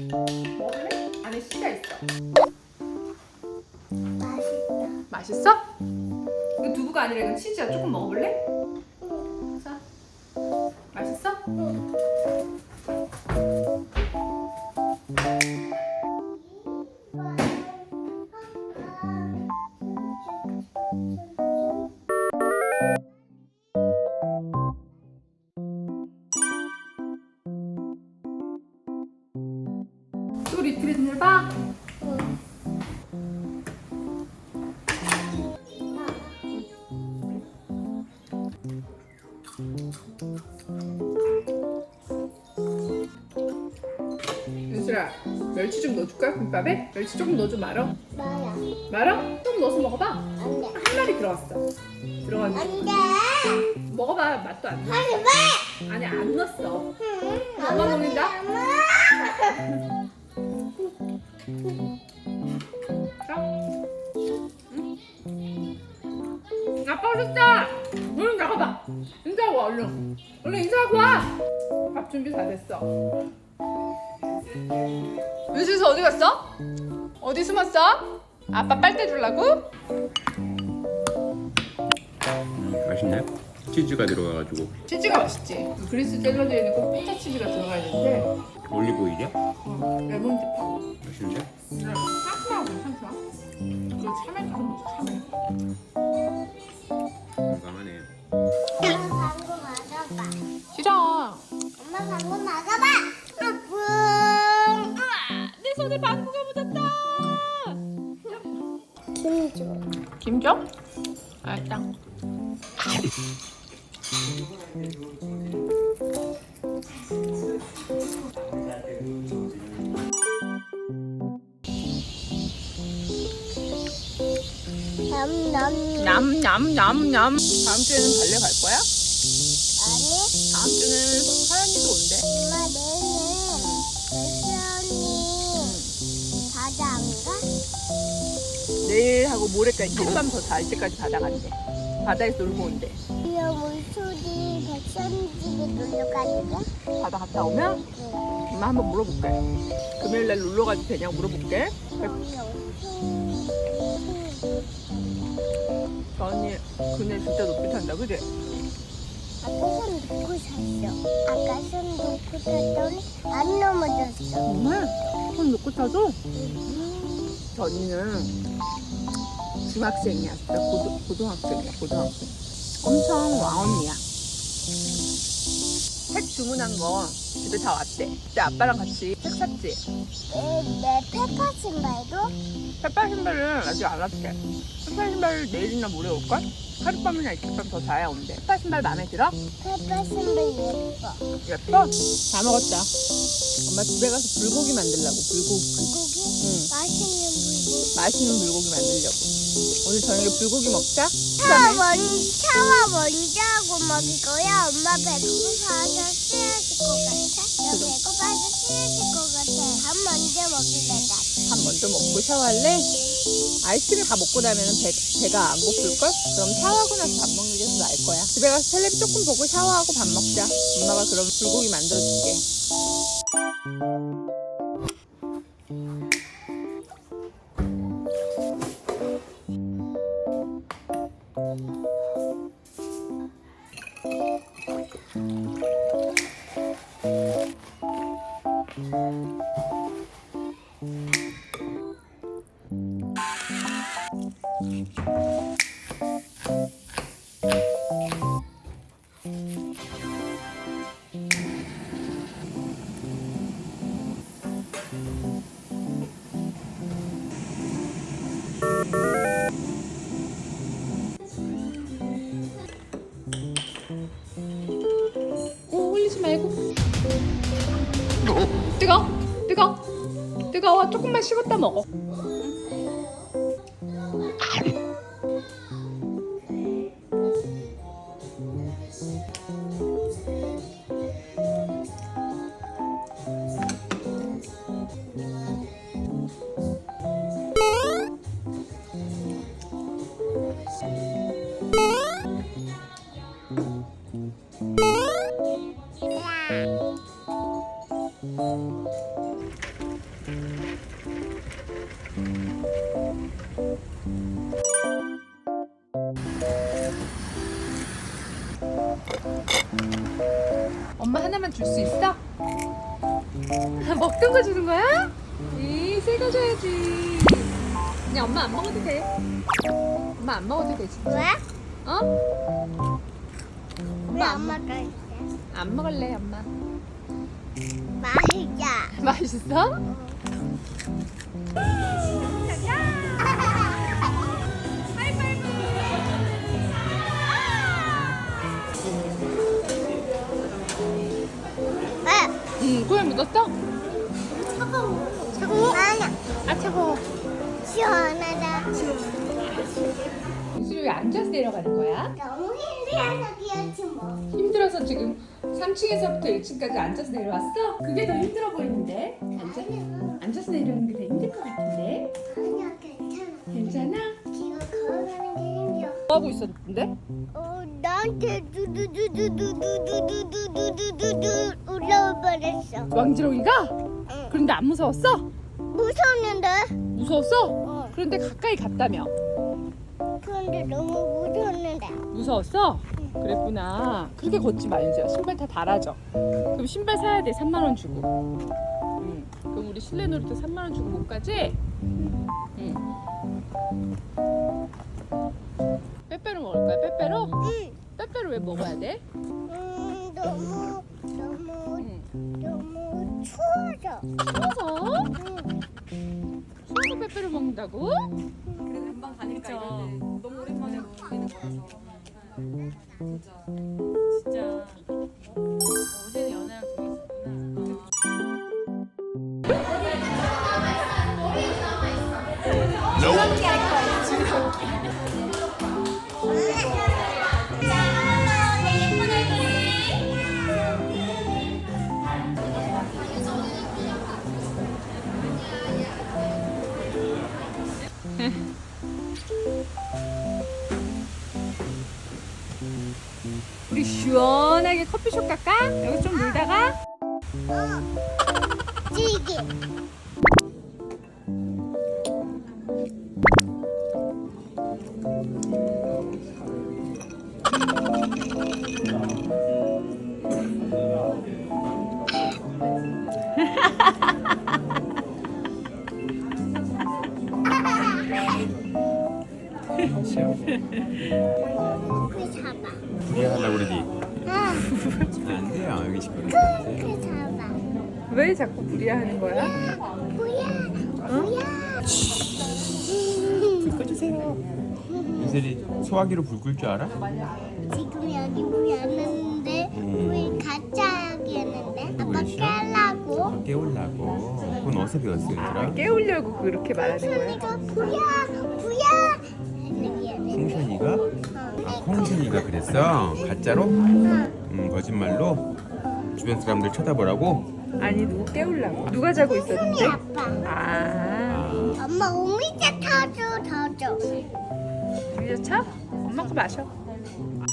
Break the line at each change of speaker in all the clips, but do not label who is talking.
먹을래? 안에 씨가 있어.
맛있다.
맛있어? 이거 두부가 아니라 이건 치즈야. 조금 먹어볼래? 멸치 좀 넣어줄까 김밥에? 멸치 조금 넣어줘 말어
나야.
말어? 조금 넣어서 먹어봐
안 돼.
한 마리 들어갔어 들어가지고
안 돼.
먹어봐 맛도 안 나.
하지 마.
아니 안 넣었어
응.
엄마 먹는다?
엄마.
자. 응? 아빠 오셨다 얼른 나가봐 인사하고 와 얼른 얼른 인사하고 와밥 준비 다 됐어 윤수서 어디 갔어? 어디 숨었어? 아빠 빨대 주려고?
음, 맛있네. 치즈가 들어가가지고
치즈가 맛있지 그리스 샐러드에는 꼭 피자 치즈가 들어가야 되는데
올리브 오일이야?
어, 레몬 즙하고
맛있는데?
그냥 상큼하고 괜찮다 그리고 참외 조금 넣자 참외
남남.
냠냠냠냠 다음 주에는 발레 갈 거야?
아니.
다음 주는 서연이도 온대
엄마 내일은 배수연이 바다 안 가?
내일 하고 모레까지 하룻밤 더 잘 때까지 바다 간대 바다에서 놀고 온대
이어 물소리 백선 집에 놀러 가는 게?
바다 갔다 오면
응.
엄마 한번 물어볼게 금요일날 놀러 가도 되냐고 물어볼게
형이 엄청
저 언니 그네 진짜 높이 탄다 그지?
아까 손 놓고 샀어. 아까 손 놓고 샀더니 안 넘어졌어.
정말? 손 놓고 타도? 저 언니는 중학생이야 고등, 고등학생이야 고등학생 엄청 왕언니야 책 주문한 거 집에 다 왔대 그때 아빠랑 같이 책 샀지?
내, 내 페퍼 신발도
페파 신발은 아직 안 왔대 페파 신발 내일이나 모레 올걸? 하룻밤이나 이틀밤 더 자야 온대 페파 신발 마음에 들어?
페퍼 신발 예뻐.
예뻐? 다 먹었다 엄마 집에 가서 불고기 만들려고 불고기
불고기?
응
맛있는 불고기.
맛있는 불고기 만들려고 오늘 저녁에 불고기 먹자
샤워
그다음에
먼, 샤워 먼저 하고 먹을 거야. 엄마 배고파서 쓰러질 것 같아. 너 배고파서 쓰러질 것 같아. 밥 먼저 먹을래, 나.
밥 먼저 먹고 샤워할래? 아이스크림 다 먹고 나면 배, 배가 안 고플걸? 그럼 샤워하고 나서 밥 먹는 게 더 나을 거야 집에 가서 텔레비 조금 보고 샤워하고 밥 먹자 엄마가 그럼 불고기 만들어줄게 오 뜨거? 뜨거? 뜨거워? 조금만 식었다 먹어 엄마 하나만 줄 수 있어? 먹던 거 주는 거야? 이, 새거 줘야지. 그냥 엄마 안 먹어도 돼. 엄마 안 먹어도 돼, 진짜.
왜?
어?
왜안 먹을래?
안 먹을래, 엄마.
맛있다.
맛있어? 꿀 묻었어?
차가워. 차가워? 아니야.
아, 차가워.
시원하다.
이슬이 왜 앉아서 내려가는 거야?
너무 힘들어서 그렇지 뭐.
힘들어서 지금 3층에서부터 1층까지 앉아서 내려왔어? 그게 더 힘들어 보이는데? 앉아,
아니야.
앉아서 내려오는 게 더 힘들 것 같은데?
아니야 괜찮아.
괜찮아?
지금 걸어가는 게 힘들어.
뭐 하고 있었는데?
어 나한테 두두두두두두두두두두두두 올라올 뻔했어.
왕지렁이가?
응.
그런데 안 무서웠어?
무서웠는데?
무서웠어?
어.
그런데 가까이 갔다며?
그런데 너무 무서웠는데.
무서웠어? 그랬구나. 그렇게 걷지 마, 윤수야. 신발 다 달아져. 그럼 신발 사야 돼, 3만 원 주고. 응. 그럼 우리 실내 놀이터 3만 원 주고 못 가지? 응. 빼빼로 먹을 거야, 빼빼로?
응.
빼빼로 왜 먹어야 돼?
음 너무 너무
응.
너무 추워져.
추워서?
응.
추워서 빼빼로 먹는다고?
그래도 금방 가니까 이런데 너무 오랜만에 먹는 거라서 진짜 진짜
커피숍 갈까? 여기 좀 놀다가?
찌개.
왜 자꾸 불이야하는 거야?
뭐야?
꺼주세요 유슬이 소화기로 불 끌 줄 알아?
지금 여기 불이 안 났는데
음.
불 가짜 여기 했는데 아빠
보이시죠?
깨려고
깨우려고 그건 어디서 배웠어 얘들아?
깨우려고 그렇게 말하는 거야?
순이가 이렇게
콩순이가?
어.
아 콩순이가 그랬어? 가짜로? 음 거짓말로? 주변 사람들 쳐다보라고?
아니 누구 깨우려고? 누가 자고 있었는데?
아빠.
아.
아
엄마 오미자 타줘 타줘.
이제 차? 엄마 거 마셔.
엄마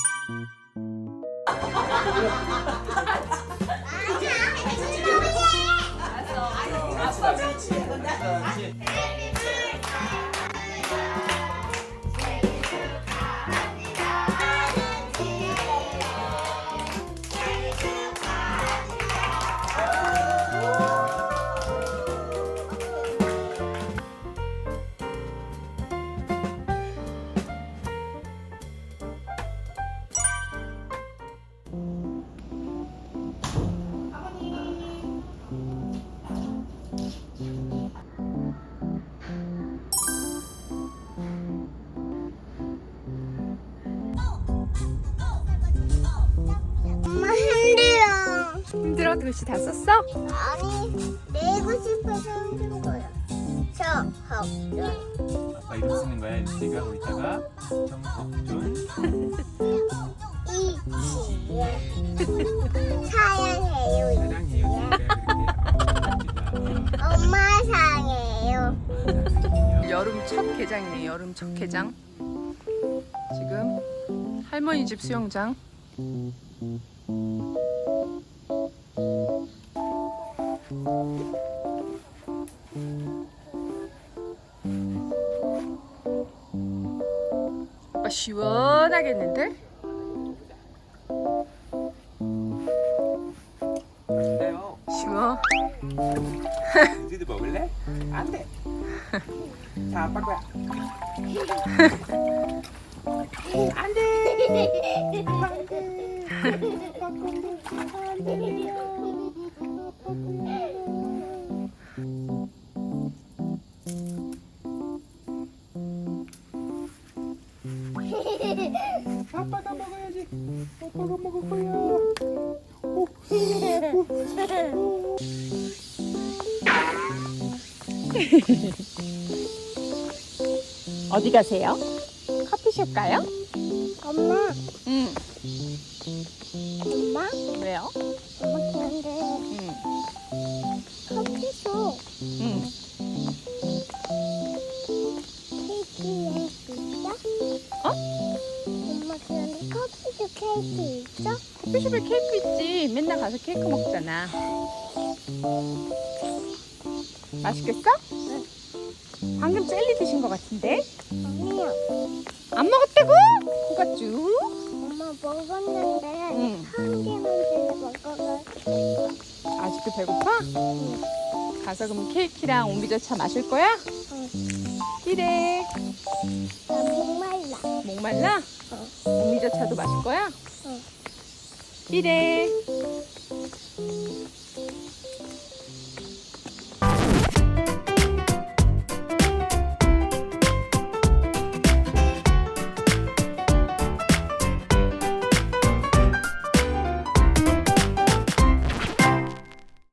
글씨 다 썼어?
아니 내고 싶어서 힘든 거야. 저 học
아빠 이름 쓰는 거야? 유슬이가 거기다가 정석준.
이치에 사랑해요
사랑해요 그렇게
엄마 사랑해요.
여름 첫 개장이에요 여름 첫 개장. 지금 할머니 집 수영장 아, 시원하겠는데?
안돼요. 시원. 우리도 먹을래? 안 돼. 자, 아빠 거야. 안 돼. 안 돼. 아빠 건데. 안 돼.
어디 가세요? 커피숍 가요?
엄마,
응.
엄마,
왜요?
엄마 그런데
응.
커피숍
응.
케이크 있어?
어?
엄마 그런데 커피숍 케이크 있어?
커피숍에 케이크 있지. 맨날 가서 케이크 먹잖아. 맛있겠어? 방금 젤리 드신 것 같은데?
아니야.
안 먹었다고? 코가 쭉.
엄마 먹었는데
응.
한 개만 들려 먹어가.
아직도 배고파? 가서 그럼 케이크랑 오미자차 마실 거야?
응.
이래.
나 목말라.
목말라? 오미자차도 마실 거야?
응.
이래.